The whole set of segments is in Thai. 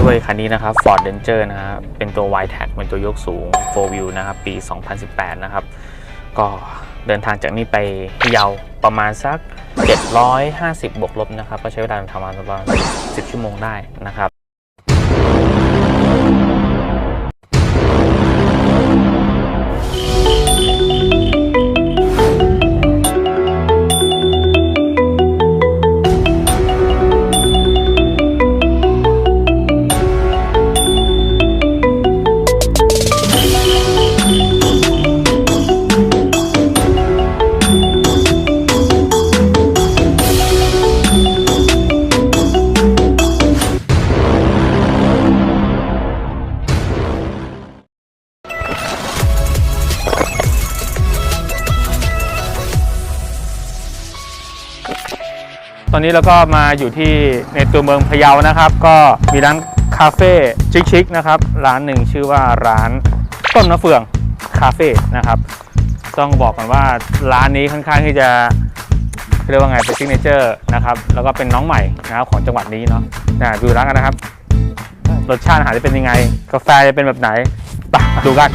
ด้วยคันนี้นะครับ Ford Ranger นะครับเป็นตัว y t a g เป็นตัวยกสูง 4 wheel นะครับ ปี 2018 นะครับ ก็เดินทางจากนี่ไปเยาวประมาณสัก 750 บวกลบนะครับ ก็ใช้เวลาทำงานประมาณ 10 ชั่วโมงได้นะครับ ตอนนี้เราก็มาอยู่ที่ในตัวเมืองพะเยานะครับ ก็มีร้านคาเฟ่ชิคๆนะครับ ร้านหนึ่งชื่อว่าร้านต้นมะเฟืองคาเฟ่นะครับ ต้องบอกกันว่าร้านนี้ค่อนข้างที่จะเรียกว่าไงเป็นซิกเนเจอร์นะครับ แล้วก็เป็นน้องใหม่นะครับของจังหวัดนี้เนาะนะดูร้านกันนะครับ รสชาติอาหารจะเป็นยังไง กาแฟจะเป็นแบบไหนไปดูกัน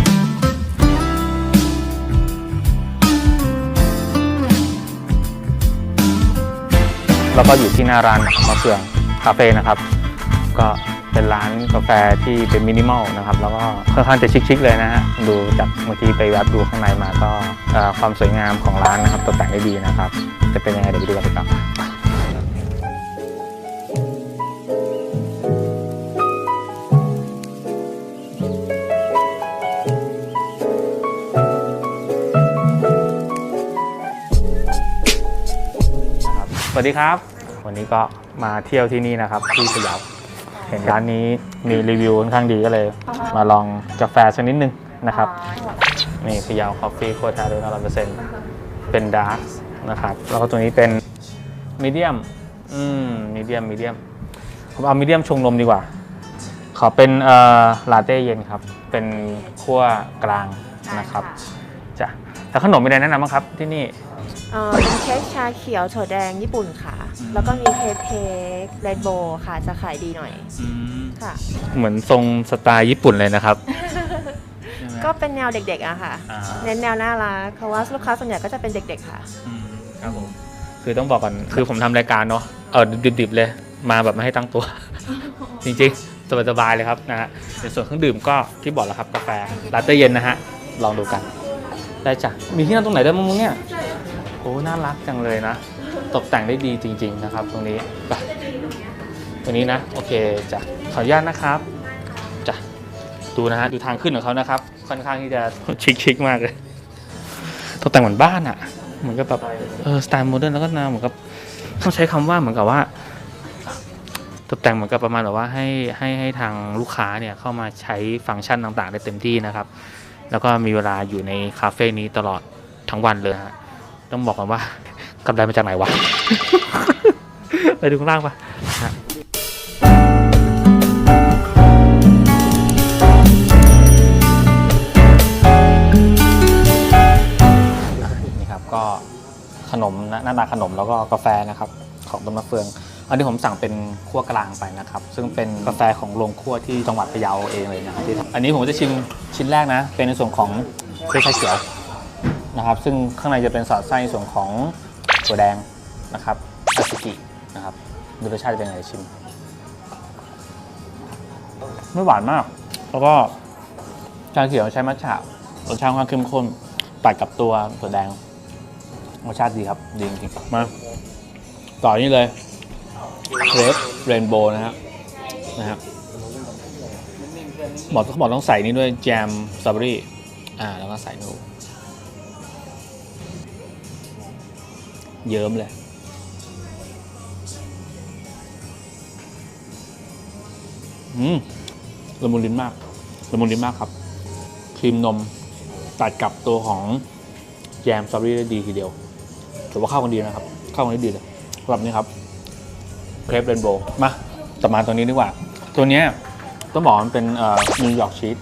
แล้วก็อยู่ที่หน้าร้านมะเฟืองคาเฟ่นะครับ ก็เป็นร้านกาแฟที่เป็นมินิมอลนะครับแล้วก็ค่อนข้างจะชิคๆเลยนะฮะดูจากเมื่อกี้ไปแวบดูข้างในมาก็ความสวยงามของร้านนะครับตกแต่งได้ดีนะครับ จะเป็นยังไงเดี๋ยวไปดูกันดีกว่านะครับ วัสดีครับ วันนี้ก็มาเที่ยวที่นี่นะครับ ที่พะเยาเห็นร้านนี้มีรีวิวค่อนข้างดีก็เลย มาลองกาแฟสักนิดนึงนะครับนี่พะเยาคอฟฟี่โคตรแท้ด้วยนะร้อยเปอร์เซ็นต์เป็นดาร์กนะครับแล้วก็ตัวนี้เป็นมีเดียมอืมมีเดียมมีเดียมผมเอามีเดียมชงนมดีกว่า ขอเป็นเอ่อลาเต้เย็นครับ เป็นขั้วกลางนะครับจ้ะ แล้วขนมมีอะไรแนะนำบ้างครับที่นี่ เอ่อเป็นเค้กชาเขียวถั่วแดงญี่ปุ่นค่ะ แล้วก็มีเค้กเค้กเรดโบค่ะ จะขายดีหน่อยค่ะ เหมือนทรงสไตล์ญี่ปุ่นเลยนะครับก็เป็นแนวเด็กๆอะค่ะ อ่าเน้นแนวน่ารักเพราะว่าลูกค้าส่วนใหญ่ก็จะเป็นเด็กๆค่ะ อืมครับผมคือต้องบอกก่อนคือผมทำรายการเนาะเออดิบๆเลย มาแบบไม่ให้ตั้งตัว จริงๆสบายๆเลยครับนะฮะในส่วนเครื่องดื่มก็ที่บอกแล้วครับกาแฟลาเต้เย็นนะฮะลองดูกัน ได้จ้ะ มีที่นั่งตรงไหนได้บ้างมึงเนี่ย โอ้ น่ารักจังเลยนะ ตกแต่งได้ดีจริง ๆ นะครับ ตรงนี้ไปตรงนี้นะ โอเคจ้ะ ขออนุญาตนะครับ จ้ะ ดูนะฮะ ดูทางขึ้นของเขานะครับ ค่อนข้างที่จะชิคๆมากเลย ตกแต่งเหมือนบ้านอะเหมือนกับแบบ เออ สไตล์โมเดิร์นแล้วก็นวเหมือนกับต้องใช้คำว่าเหมือนกับว่าตกแต่งเหมือนกับประมาณแบบว่าให้ให้ให้ทางลูกค้าเนี่ยเข้ามาใช้ฟังก์ชันต่างๆ ได้เต็มที่นะครับ แล้วก็มีเวลาอยู่ในคาเฟ่นี้ตลอดทั้งวันเลยฮะต้องบอกกันว่ากำไรมาจากไหนวะ ไปดูข้างล่างปะฮะนี่ครับก็ขนมหน้าตาขนมแล้วก็กาแฟนะครับ ของต้นมะเฟือง อันนี้ผมสั่งเป็นคั่วกลางไปนะครับ ซึ่งเป็นกาแฟของโรงคั่วที่จังหวัดพะเยาเองเลยนะครับที่ทำอันนี้ผมจะชิมชิ้นแรกนะ เป็นในส่วนของเค้กชาเขียวนะครับ ซึ่งข้างในจะเป็นสอดไส้ในส่วนของถั่วแดงนะครับอาซิกินะครับดูรสชาติจะเป็นไงชิม ไม่หวานมาก แล้วก็ชาเขียวใช้มัทฉะรสชาติค่อนข้างเข้มข้นตัดกับตัวถั่วแดงรสชาติดีครับ ดีจริงๆมา ต่อนี่เลย เครปเรนโบว์นะฮะนะฮะบอเขาบอกต้องใส่นี่ด้วยแจมสตรอเบอรี่อ่าแล้วก็ใส่นูเยิ้มเลยอืมละมุนลิ้นมากละมุนลิ้นมากครับ ครีมนมตัดกับตัวของแจมสตรอเบอรี่ได้ดีทีเดียวถือว่าเข้ากันดีนะครับ เข้ากันได้ดีเลยสำหรับนี้ครับ เครปเรนโบว์มาต่อมาตัวนี้ดีกว่า ตัวเนี้ยต้องบอกว่ามันเป็นนิวยอร์กชีส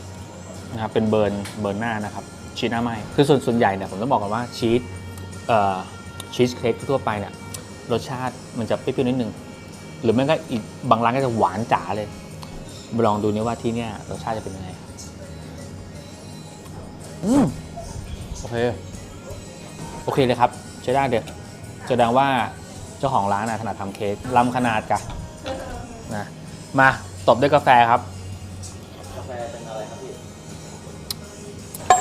นะครับเป็นเบิร์นเบิร์นหน้านะครับชีสหน้าไหมคือส่วนส่วนใหญ่เนี่ยผมต้องบอกกันว่าชีสชีสเค้กทั่วไปเนี่ยรสชาติมันจะเปรี้ยวนิดนึง หรือไม่ก็อีกบางร้านก็จะหวานจ๋าเลยลองดูนี่ว่าที่เนี่ยรสชาติจะเป็นยังไงอืมโอเค โอเคเลยครับใช้ได้เด็ดแสดงว่า จ้าของร้านนะถนัดทำเค้กล้ำขนาดกะนะมาตบด้วยกาแฟครับ กาแฟเป็นอะไรครับพี่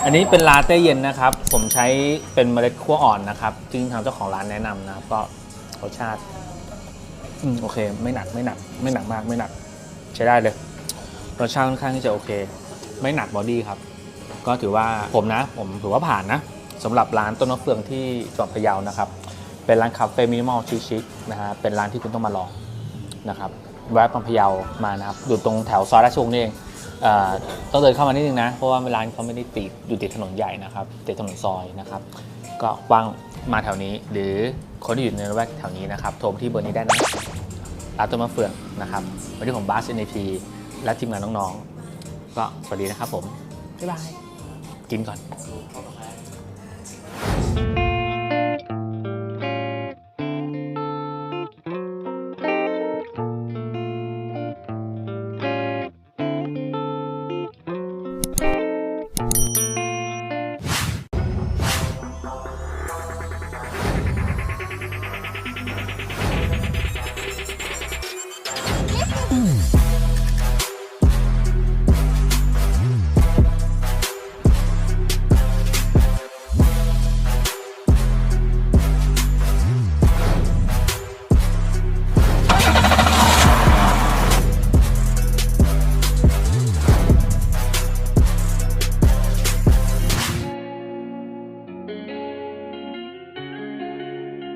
อันนี้เป็นลาเต้เย็นนะครับ ผมใช้เป็นเมล็ดขั้วอ่อนนะครับซึ่งทางเจ้าของร้านแนะนำนะครับ ก็รสชาติอืมโอเค ไม่หนักไม่หนัก ไม่หนักมากไม่หนัก ใช้ได้เลยรสชาติค่อนข้างที่จะโอเค ไม่หนักบอดี้ครับ ก็ถือว่าผมนะ ผมถือว่าผ่านนะสำหรับร้านต้นมะเฟืองที่จังหวัดพะเยานะครับ เป็นร้านคาเฟ่มินิมอลชิคๆนะฮะเป็นร้านที่คุณต้องมาลองนะครับแวะมาพะเยามานะครับอยู่ตรงแถวซอยราชวงศ์นี่เองเอ่อต้องเดินเข้ามานิดนึงนะ เพราะว่าร้านเขาไม่ได้ติดอยู่ติดถนนใหญ่นะครับติดถนนซอยนะครับ ก็ว่างมาแถวนี้ หรือคนที่อยู่ในระแวกแถวนี้นะครับโทรมาที่เบอร์นี้ได้นะร้านต้นมะเฟืองนะครับวันนี้ผมบาสเอ็นพีและทีมงานน้องๆ ก็สวัสดีนะครับผมบ๊ายบายกินก่อนเข้ากาแฟ